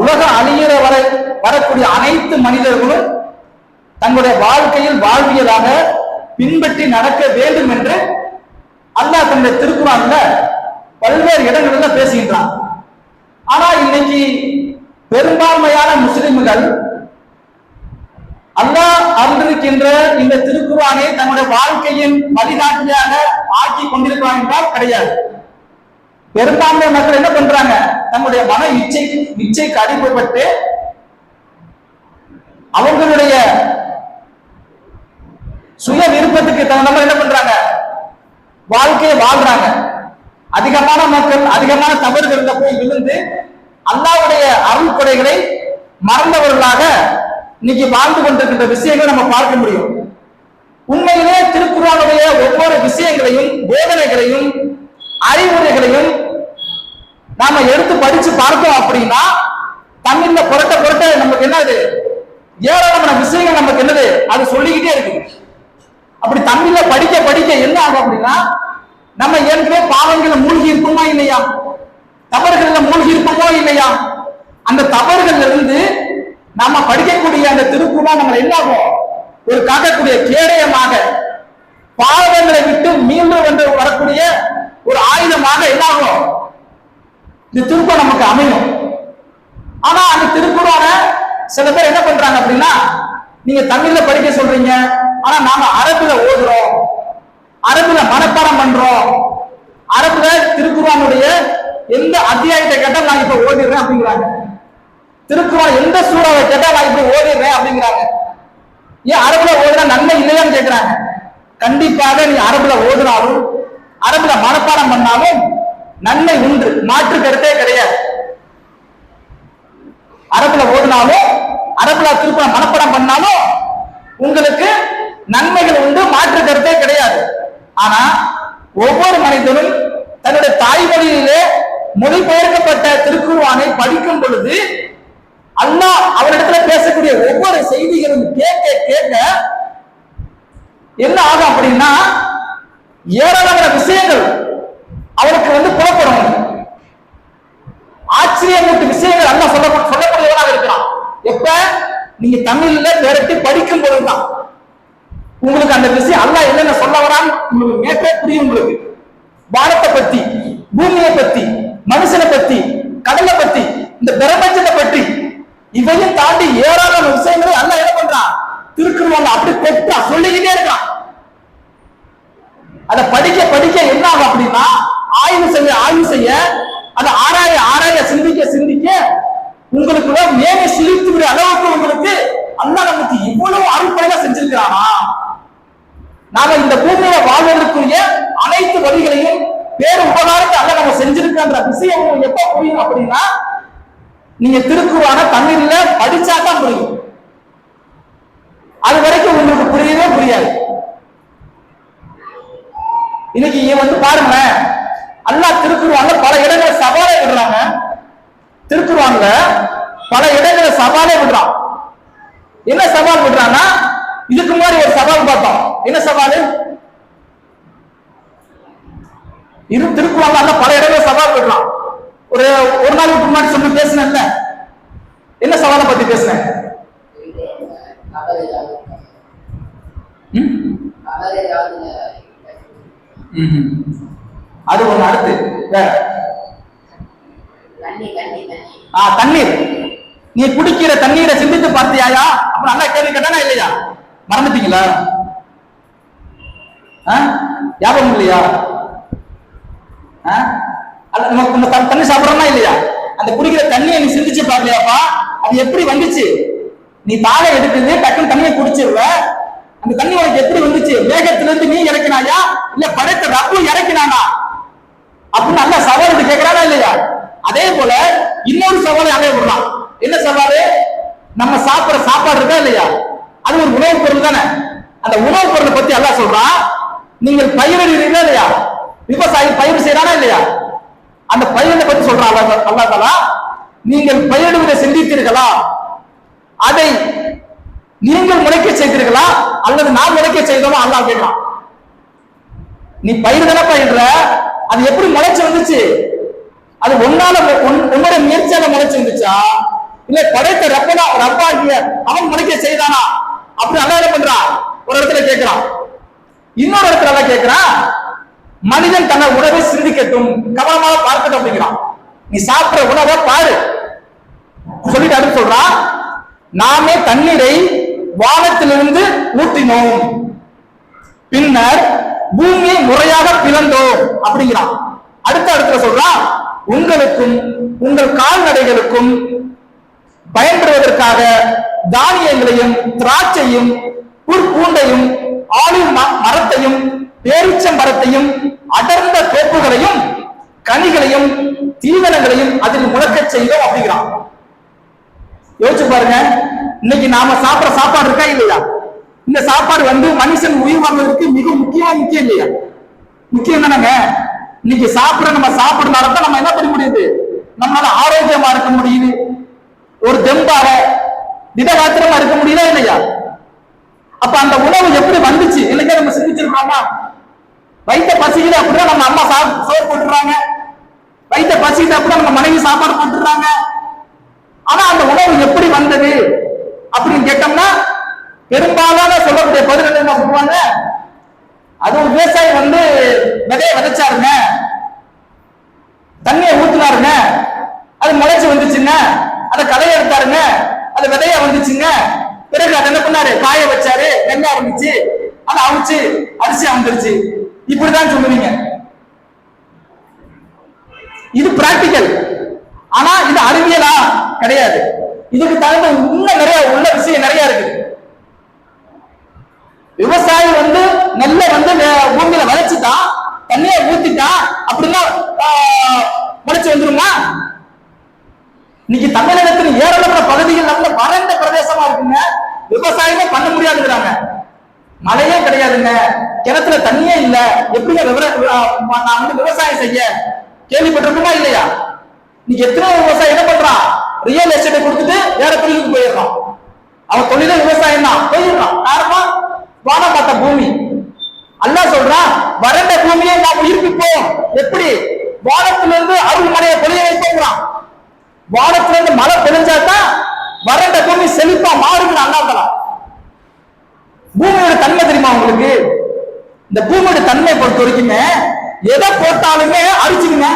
உலகம் அழியிற வரை வரக்கூடிய அனைத்து மனிதர்களும் தங்களுடைய வாழ்க்கையில் வாழ்வியலாக பின்பற்றி நடக்க வேண்டும் என்று அல்லாஹ் தன்னுடைய திருக்குறான்ல பல்வேறு இடங்களில பேசுகின்றான். ஆனா இன்னைக்கு பெரும்பான்மையான முஸ்லிம்கள் அல்லாஹ் அருந்திருக்கின்ற இந்த திருக்குறானை தன்னுடைய வாழ்க்கையின் வழிகாட்டியாக ஆக்கி கொண்டிருக்கிறான் என்றால் கிடையாது. பெரும்பான்மை மக்கள் என்ன பண்றாங்க? தங்களுடைய மன இச்சை இச்சைக்கு அடிப்பட்டு அவங்களுடைய சுய விருப்பத்துக்கு தகுந்த மாதிரி என்ன பண்றாங்க? வாழ்க்கையை வாழ்றாங்க. அதிகமான மக்கள் அதிகமான தவறுகள்ல போய் விழுந்து அல்லாவுடைய அருள் கொடைகளை மறந்தவர்களாக இன்னைக்கு வாழ்ந்து கொண்டிருக்கின்ற விஷயங்களை நம்ம பார்க்க முடியும். உண்மையிலே திருக்குறானுடைய ஒவ்வொரு விஷயங்களையும் போதனைகளையும் அறிவுரைகளையும் நாம எடுத்து படிச்சு பார்த்தோம் அப்படின்னா தமிழ்ல புரட்ட புரட்ட நமக்கு என்னது? ஏராளமான விஷயங்கள் நமக்கு என்னது? அது சொல்லிக்கிட்டே இருக்கு அப்படி தமிழ்ல படிக்க படிக்க என்ன ஆகும் அப்படின்னா நம்ம ஏற்கனவே பாவங்களை மூழ்கி இருப்போமா இல்லையா? தவறுகள்ல மூழ்கி இருப்போமோ இல்லையா? அந்த தவறுகள்ல இருந்து நாம படிக்கக்கூடிய அந்த திருக்குறளா நம்ம என்ன ஆகும்? ஒரு காக்கக்கூடிய கேடயமாக பாவங்களை விட்டு மீண்டும் வந்து வரக்கூடிய ஒரு ஆயுதமாக என்ன ஆகும்? இந்த திருப்பம் நமக்கு அமையும். ஆனா அந்த திருக்குறளை சில பேர் என்ன பண்றாங்க அப்படின்னா நீங்க தமிழ்ல படிக்க சொல்றீங்க ஆனா நாம அரபுல ஓதுறோம் அரபுல மனப்பாடம் பண்றோம். அரபுல திருக்குறானுடைய எந்த அத்தியாயத்தை கேட்டால் நான் இப்ப ஓதிடுறேன் அப்படிங்கிறாங்க. திருக்குறள் எந்த சூறாவை கேட்டால் நான் இப்ப ஓதிடுறேன் அப்படிங்கிறாங்க. ஏன் அரபுல ஓதுனா நன்மை இல்லையான்னு கேட்கிறாங்க கண்டிப்பாக நீ அரபுல ஓதுனாலும் அரபுல மனப்பாடம் பண்ணாலும் நன்மை உண்டு. மாற்று கருத்தே கிடையாது. அரபுல ஓதுனாலும் அரபுல திருப்ப மனப்படம் பண்ணாலும் உங்களுக்கு நன்மைகள் உண்டு மாற்று கருத்தே கிடையாது. ஆனா ஒவ்வொரு மனிதனும் தன்னுடைய தாய்மொழியிலே மொழிபெயர்க்கப்பட்ட திருக்குருவானை படிக்கும் பொழுது அல்லாஹ் அவரிடத்துல பேசக்கூடிய ஒவ்வொரு செய்திகளும் கேட்க கேட்க என்ன ஆகும் அப்படின்னா ஏராளமான விஷயங்கள் அவருக்கு வந்து புலப்படும். ஆச்சரியமூட்டு விஷயங்கள் அல்லாஹ் சொல்ல சொல்லக்கூடியவனாக இருக்கிறான் எப்ப? நீங்க தமிழ்ல திரட்டி படிக்கும் பொழுதுதான் உங்களுக்கு அந்த விஷயம் அல்ல என்னென்ன சொல்ல வரான் உங்களுக்கு மேட்டே புரியும் உங்களுக்கு. வானத்தை பத்தி பூமியை பத்தி மனுஷனை பத்தி கடலை பத்தி இந்த பிரபஞ்சத்தை பற்றி இவையும் தாண்டி ஏராளமான விஷயங்களை அல்ல என்ன பண்றான் திருக்குறள் அப்படி கொட்டா சொல்லிக்கிட்டே இருக்கான் அதை படிக்க படிக்க என்ன ஆகும் அப்படின்னா ஆய்வு செய்ய ஆய்வு செய்ய அதை ஆராய ஆராய சிந்திக்க சிந்திக்க உங்களுக்கு மேலே சிரித்து விட அளவுக்கு உங்களுக்கு அல்லாஹ் நமக்கு இவ்வளவு அருப்படையா செஞ்சிருக்கிறானா? நாம இந்த பூமியில வாழ்வதற்குரிய அனைத்து வழிகளையும் வேறு உபகாரத்தை அல்ல நம்ம செஞ்சிருக்கின்ற விஷயம் உங்களுக்கு எப்ப புரியும் அப்படின்னா நீங்க திருக்குறான தண்ணீர்ல படிச்சா தான் புரியும். அது வரைக்கும் உங்களுக்கு புரியவே புரியாது. இன்னைக்கு இங்க வந்து பாருங்களேன். அல்லா திருக்குறான்ல பல இடங்களை சவாலே விடுறாங்க. திருக்குறான்ல பல இடங்களை சவாலே விடுறான். என்ன சவால் விடுறான்னா இதுக்கு முன்னாடி ஒரு சவால் பார்த்தோம். என்ன சவால்? இரு திருக்குறான்ல பல இடங்கள சவால் விடுறான். ஒரு ஒரு நாளுக்கு முன்னாடி சொல்லி பேசினேன்ல. என்ன சவாலை பத்தி பேசினேன்? ம்? அது ஒண்ணு அடுத்து வேற ஆ தண்ணீர். நீ குடிக்கிற தண்ணீரை சிந்தித்து பார்த்தியாயா? அப்புறம் நல்லா கேள்வி கேட்டானா இல்லையா? மறந்துட்டீங்களா? ஞாபகம் இல்லையா? நம்ம தண்ணி சாப்பிடுறோமா இல்லையா? அந்த குடிக்கிற தண்ணியை நீ சிந்திச்சு பார்க்கலையாப்பா அது எப்படி வந்துச்சு? நீ தாழ எடுக்குது டக்குன்னு தண்ணியை குடிச்சிருவ அந்த தண்ணி உனக்கு எப்படி வந்துச்சு? மேகத்துல இருந்து நீ இறக்கினாயா? இல்ல படைத்த ரப்பு இறக்கினானா? அப்படின்னு நல்லா சவால் கேட்கிறாரா இல்லையா? அதே போல இன்னொரு சவாலை அதே விடலாம். என்ன சவால்? நம்ம சாப்பிடுற சாப்பாடு இருக்கா இல்லையா? அது ஒரு உணவுப் பொருள் தானே. அந்த உணவுப் பொருளை பத்தி எல்லாம் சொல்றான் நீங்கள் பயிரிடுறீங்களா இல்லையா? விவசாயி பயிர் செய்யறானா இல்லையா? அந்த பயிரை பத்தி சொல்றான் அல்லா அல்லாஹ் தாலா நீங்கள் பயிரிடுவதை சிந்தித்தீர்களா? அதை நீங்கள் முளைக்க செய்தீர்களா? அல்லது நான் முளைக்க செய்தோமா அல்லா கேட்கிறான். நீ பயிர் தானே பயின்ற அது எப்படி முளைச்சு வந்துச்சு? அது ஒன்னால உன்னோட முயற்சியால முளைச்சு வந்துச்சா? இல்ல படைத்த ரப்பனா ரப்பாகிய அவன் முளைக்க செய்தானா? அப்படி அல்ல என்ன பண்றான் ஒரு இடத்துல கேட்கிறான். இன்னொரு இடத்துல அல்ல கேட்கிறான் மனிதன் தன்னை உணவை சிந்திக்கட்டும் கவனமாக பார்க்கட்டும் அப்படிங்கிறான். நீ சாப்பிடுற உணவை பாரு. சொல்லிட்டு அடுத்து சொல்றான் நாமே தண்ணீரை வானத்திலிருந்து ஊற்றினோம். பின்னர் பூமியை முறையாக பிளந்தோம் அப்படிங்கிறான். அடுத்த அடுத்த சொல்றான் உங்களுக்கும் உங்கள் கால்நடைகளுக்கும் பயன்படுவதற்காக தானியங்களையும் திராட்சையும் புற்பூண்டையும் ஆலிவ் மரத்தையும் பேரிச்சம் மரத்தையும் அடர்ந்த தோப்புகளையும் கனிகளையும் தீவனங்களையும் அதில் முழக்கச் செய்தோம் அப்படிங்கிறான். யோசிச்சு பாருங்க இன்னைக்கு நாம சாப்பிடுற சாப்பாடு இருக்கா இல்லையா? இந்த சாப்பாடு வந்து மனுஷன் உயிர் வாழ்வதற்கு மிக முக்கியமா முக்கியம் இல்லையா? முக்கியம் தானங்க? இன்னைக்கு சாப்பிட நம்ம சாப்பிடுறதுனால தான் நம்ம என்ன பண்ண முடியுது? நம்மளால ஆரோக்கியமா இருக்க முடியுது. ஒரு தெம்பாக திடகாத்திரமா இருக்க முடியுதா இல்லையா? அப்ப அந்த உணவு எப்படி வந்துச்சு? இல்லைங்க நம்ம சிந்திச்சிருக்கோமா வயித்த பசிக்குது அப்படின்னா நம்ம அம்மா சா சோறு போட்டுறாங்க வயித்த பசிக்குது அப்படின்னா நம்ம மனைவி சாப்பாடு போட்டுறாங்க ஆனா அந்த உணவு எப்படி வந்தது அப்படின்னு கேட்டோம்னா பெரும்பாலான சொல்லக்கூடிய பதில் என்ன சொல்லுவாங்க? அது ஒரு விவசாயி வந்து விதைய விதைச்சாருங்க. தண்ணியை ஊத்துனாருங்க. அது முளைச்சு வந்துச்சுங்க. அதை கதையை எடுத்தாருங்க. அது விதையா வந்துச்சுங்க. பிறகு அதை என்ன பண்ணாரு? காய வச்சாரு. வெங்காயம் வந்துச்சு அதை அவிச்சு அரிசி வந்துருச்சு இப்படிதான் சொல்லுவீங்க. இது பிராக்டிக்கல் ஆனா இது அறிவியலா கிடையாது. இதுக்கு தகுந்த இன்னும் நிறைய உள்ள விஷயம் நிறைய இருக்கு. விவசாயி வந்து நெல்லை வந்து பூமியில விளைச்சுட்டான் தண்ணியை ஊத்திட்டான் அப்படின்னா ஆஹ், முளைச்சு வந்துருமா? இன்னைக்கு தமிழகத்தின் ஏராளமான பகுதிகள் நல்ல வறண்ட பிரதேசமா இருக்குங்க. விவசாயமே பண்ண முடியாதுங்கிறாங்க. மழையே கிடையாதுங்க. கிணத்துல தண்ணியே இல்ல. எப்படிங்க விவரம் நான் வந்து விவசாயம் செய்ய கேள்விப்பட்டிருக்குமா இல்லையா? இன்னைக்கு எத்தனை விவசாயம் என்ன பண்றான் ரியல் எஸ்டேட்டை கொடுத்துட்டு வேற தொழிலுக்கு போயிடுறான். அவன் தொழிலே விவசாயம் தான் போயிடுறான். காரணம் வானப்பட்ட பூமி. அல்லா சொல்றான் வறண்ட பூமியை நாம் உயிர்ப்பிப்போம். எப்படி? வானத்திலிருந்து அருள் மழையை பொழிய வைப்போங்கிறான் வானத்திலிருந்து மழை பொழிஞ்சாதான் வறண்ட பூமி செழிப்பா மாறுங்கிற அண்ணாத்தலாம் பூமியோட தன்மை தெரியுமா உங்களுக்கு? இந்த பூமியோட தன்மை பொறுத்த வரைக்குமே எதை போட்டாலுமே அழிச்சுக்குங்க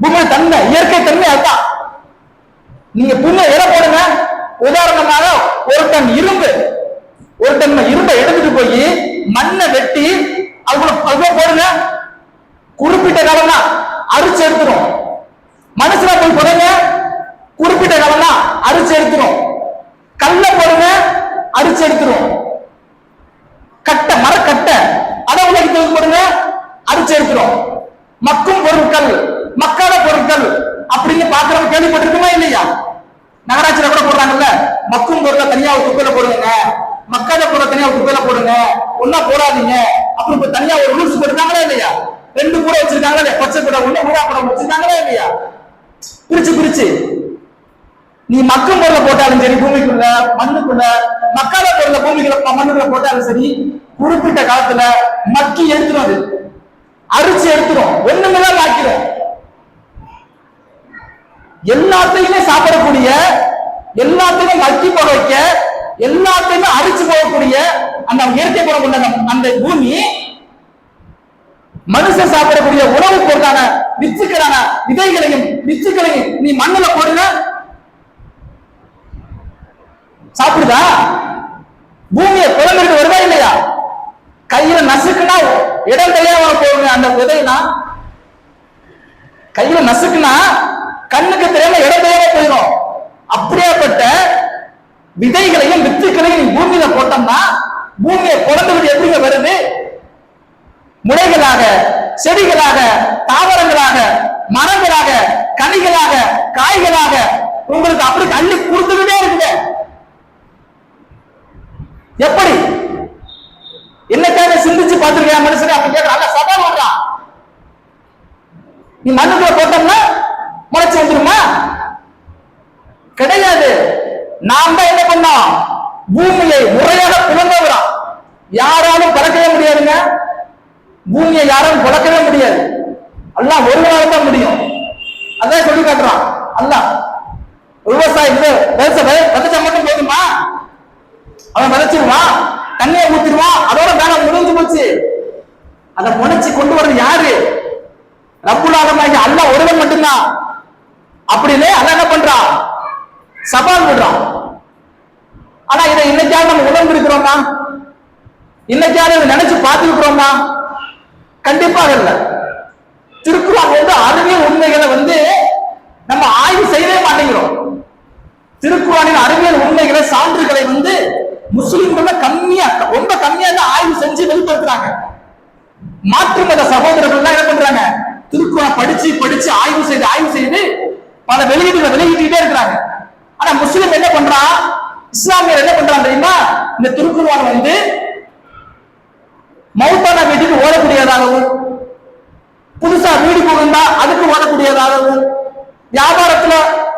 பூமியோட தன்மை இயற்கை தன்மை அதுதான். நீங்க பூமியை எதை போடுங்க? உதாரணமாக ஒரு டன் இரும்பு. ஒரு டன் இரும்பை எடுத்துட்டு போய் மண்ணை வெட்டி அதுக்குள்ள அதுக்குள்ள போடுங்க. குறிப்பிட்ட காலம் தான் அரிச்சு எடுத்துரும். மனசுல போய் போடுங்க குறிப்பிட்ட காலம் தான் அரிச்சு எடுத்துரும். கல்ல போடுங்க அரிச்சு எடுத்துரும். கட்டை மரக்கட்டை அதை உலகத்துக்கு போடுங்க அரிச்சு எடுத்துரும். மக்கும் பொருட்கள் மக்காத பொருட்கள் அப்படின்னு பாக்குறவங்க கேள்விப்பட்டிருக்குமா இல்லையா? நகராட்சியில கூட போடுறாங்கல்ல மக்கும் பொருளை தனியா ஒரு குப்பையில போடுங்க மக்காத கூட தனியா ஒரு குப்பையில போடுங்க. ஒன்னா போடாதீங்க. அப்புறம் இப்ப தனியா ஒரு ரூல்ஸ் போட்டுருக்காங்களா இல்லையா? ரெண்டு கூட வச்சிருக்காங்களா இல்லையா? பச்சை கூட ஒண்ணு ஊதா படம் வச்சிருக்காங்களா இல்லையா? பிரிச்சு பிரிச்சு. நீ மக்கும் பொருளை போட்டாலும் சரி பூமிக்குள்ள மண்ணுக்குள்ள மக்காத பொருளை பூமிக்குள்ள மண்ணுக்குள்ள போட்டாலும் சரி குறிப்பிட்ட காலத்துல மக்கி எடுத்துரும் அது. அரிச்சு எடுத்துரும். ஒண்ணுமெல்லாம் ஆக்கிரும். எல்லாத்தையுமே சாப்பிடக்கூடிய எல்லாத்தையும் மக்கி போட வைக்க எல்லாத்தையுமே அரிச்சு போகக்கூடிய அந்த இயற்கை குணம் கொண்ட அந்த- அந்த பூமி மனுஷன் சாப்பிடக்கூடிய உணவு பொருளான விச்சுக்களான விதைகளையும் விச்சுக்களையும் நீ மண்ணுல போடுங்க சாப்பிடுதா? பூமியை குழந்தைக்கு வருதா இல்லையா? கையில நசுக்குனா இடம் தெரியாம போகுங்க அந்த விதைனா? கையில நசுக்குனா கண்ணுக்கு தெரியாம இடம் தெரியாம போயிடும் அப்படியாப்பட்ட விதைகளையும் வித்துக்களையும் பூமியில போட்டோம்னா பூமியை குழந்தைகிட்டு எப்படிங்க வருது? முளைகளாக செடிகளாக தாவரங்களாக மரங்களாக கனிகளாக காய்களாக உங்களுக்கு அப்படி அள்ளி கொடுத்துக்கிட்டே இருக்குங்க. எப்படி? என்னக்காக சிந்திச்சு பார்த்திருக்கியா மனுஷன்? அப்படி கேட்கறாங்க சதா பண்றான் நீ மண்ணுக்குள்ள போட்டோம்னா முளைச்சு வந்துருமா கிடையாது நாம் தான் என்ன பண்ணோம் பூமியை முறையாக புலந்தவரான் யாராலும் பறக்கவே முடியாதுங்க. பூமியை யாரும் புழக்கவே முடியாது. அல்லாஹ் ஒரு நாள் தான் முடியும். அதான் சொல்லி காட்டுறான். அல்லாஹ் விவசாயி விதைச்சா மட்டும் போதுமா? அவன் விதைச்சிருவான் தண்ணியை ஊத்திடுவான் அதோட வேலை முடிஞ்சு போச்சு. அதை முளைச்சு கொண்டு வர்றது யாரு? ரப்புல் அல்ல ஒருவன் மட்டும்தான். அப்படின்னு அல்லாஹ் என்ன பண்றான்? சவால் விடுறான். ஆனா இதை இன்னைக்காவது நம்ம உணர்ந்திருக்கிறோமா இன்னைக்காவது இதை நினைச்சு பார்த்துருக்கிறோமா கண்டிப்பாக இல்லை திருக்குறள் வந்து அறிவியல் உண்மைகளை வந்து நம்ம ஆய்வு செய்யவே மாட்டேங்கிறோம். திருக்குறளின் அறிவியல் உண்மைகளை சான்றுகளை வந்து முஸ்லிம்கள் கம்மியா ரொம்ப கம்மியா தான் ஆய்வு செஞ்சு வெளிப்படுத்துறாங்க. மாற்று மத சகோதரர்கள் என்ன பண்றாங்க? திருக்குறள் படிச்சு படிச்சு ஆய்வு செய்து ஆய்வு செய்து பல வெளியீடுகளை வெளியிட்டே இருக்கிறாங்க. ஆனா முஸ்லிம் என்ன பண்றான்? இஸ்லாமியர் என்ன பண்றாங்க தெரியுமா? இந்த திருக்குறான் வந்து மௌத்தான வீட்டுக்கு ஓடக்கூடியதாகவும் புதுசா வீடு புகுந்தா அதுக்கு ஓடக்கூடியதாகவும் வியாபாரத்துல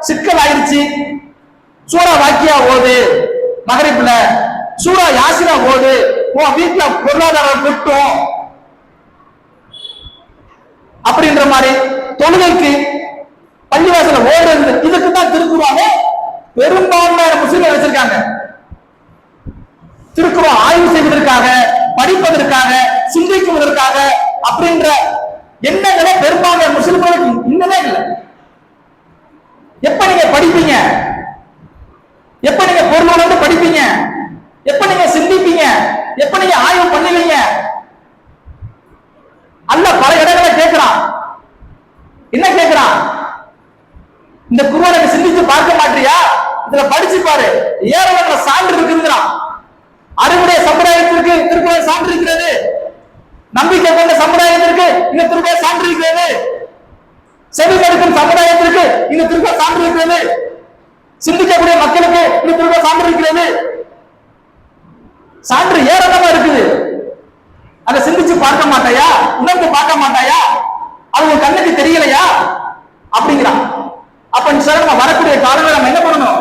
சிக்கல் ஆயிருச்சு சூறா வாக்கியா ஓது மகரிப்புல சூறா யாசினா ஓடு உன் வீட்டுல பொருளாதாரம் கொட்டும். அப்படின்ற மாதிரி தொழுகைக்கு பள்ளிவாசல ஓடுறது இதுக்கு தான் திருக்குறாங்க பெரும்பான்மையான வச்சிருக்காங்க. திருக்குறள் ஆய்வு செய்வதற்காக படிப்பதற்காக சிந்திக்குவதற்காக அப்படின்ற எண்ணங்களே பெரும்பான்மை முஸ்லிம்களுக்கு இன்னமே இல்லை. எப்ப நீங்க படிப்பீங்க? எப்ப நீங்க பொருள் வந்து படிப்பீங்க? எப்ப நீங்க சிந்திப்பீங்க? எப்ப நீங்க ஆய்வு பண்ணுவீங்க? அல்ல பல இடங்களை கேட்கிறான். என்ன கேட்கிறான்? இந்த குருவனை சிந்திச்சு பார்க்க மாட்டியா? இதுல படிச்சு பாரு. ஏராளமான சான்று இருக்குங்கிறான் அறிவுடைய சமுதாயத்திற்கு திருக்குறள் சான்று இருக்கிறது. நம்பிக்கை கொண்ட சமுதாயத்திற்கு இந்த திருக்குறள் சான்று இருக்கிறது. செவி மடுக்கும் சமுதாயத்திற்கு இந்த திருக்குறள் சான்று இருக்கிறது. சிந்திக்கக்கூடிய மக்களுக்கு இந்த திருக்குறள் சான்று இருக்கிறது. சான்று ஏராளமா இருக்குது. அதை சிந்திச்சு பார்க்க மாட்டாயா? உணர்ந்து பார்க்க மாட்டாயா? அது உன் கண்ணுக்கு தெரியலையா? அப்படிங்கிறான். அப்ப சொல்ல நம்ம வரக்கூடிய காலங்களை நம்ம என்ன பண்ணணும்?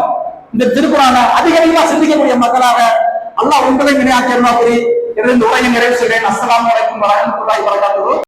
இந்த திருக்குறான அதிக அதிகமா சிந்திக்கக்கூடிய மக்களாக அல்லாஹ் உங்களை நினைவாக்கி வினையாக்கியமா கூறி இந்த உரையை நிறைவு செய்கிறேன். அஸ்லாம் அலைக்கும் வரஹ்மத்துல்லாஹி வபரகாத்துஹு.